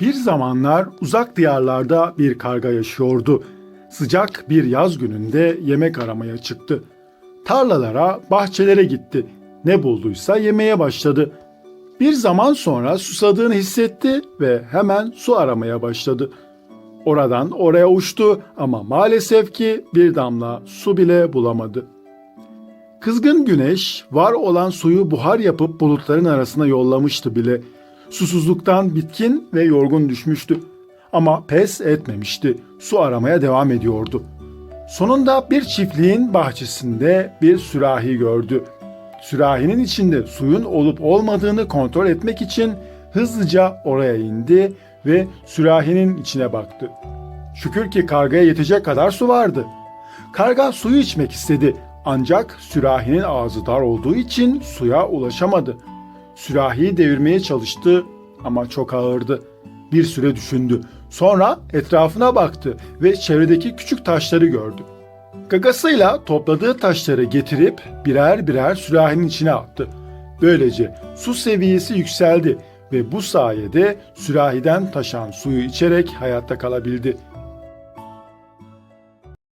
Bir zamanlar uzak diyarlarda bir karga yaşıyordu. Sıcak bir yaz gününde yemek aramaya çıktı. Tarlalara, bahçelere gitti. Ne bulduysa yemeye başladı. Bir zaman sonra susadığını hissetti ve hemen su aramaya başladı. Oradan oraya uçtu ama maalesef ki bir damla su bile bulamadı. Kızgın güneş var olan suyu buhar yapıp bulutların arasına yollamıştı bile. Susuzluktan bitkin ve yorgun düşmüştü. Ama pes etmemişti. Su aramaya devam ediyordu. Sonunda bir çiftliğin bahçesinde bir sürahi gördü. Sürahinin içinde suyun olup olmadığını kontrol etmek için hızlıca oraya indi ve sürahinin içine baktı. Şükür ki kargaya yetecek kadar su vardı. Karga suyu içmek istedi ancak sürahinin ağzı dar olduğu için suya ulaşamadı. Sürahiyi devirmeye çalıştı ama çok ağırdı. Bir süre düşündü. Sonra etrafına baktı ve çevredeki küçük taşları gördü. Gagasıyla topladığı taşları getirip birer birer sürahinin içine attı. Böylece su seviyesi yükseldi ve bu sayede sürahiden taşan suyu içerek hayatta kalabildi.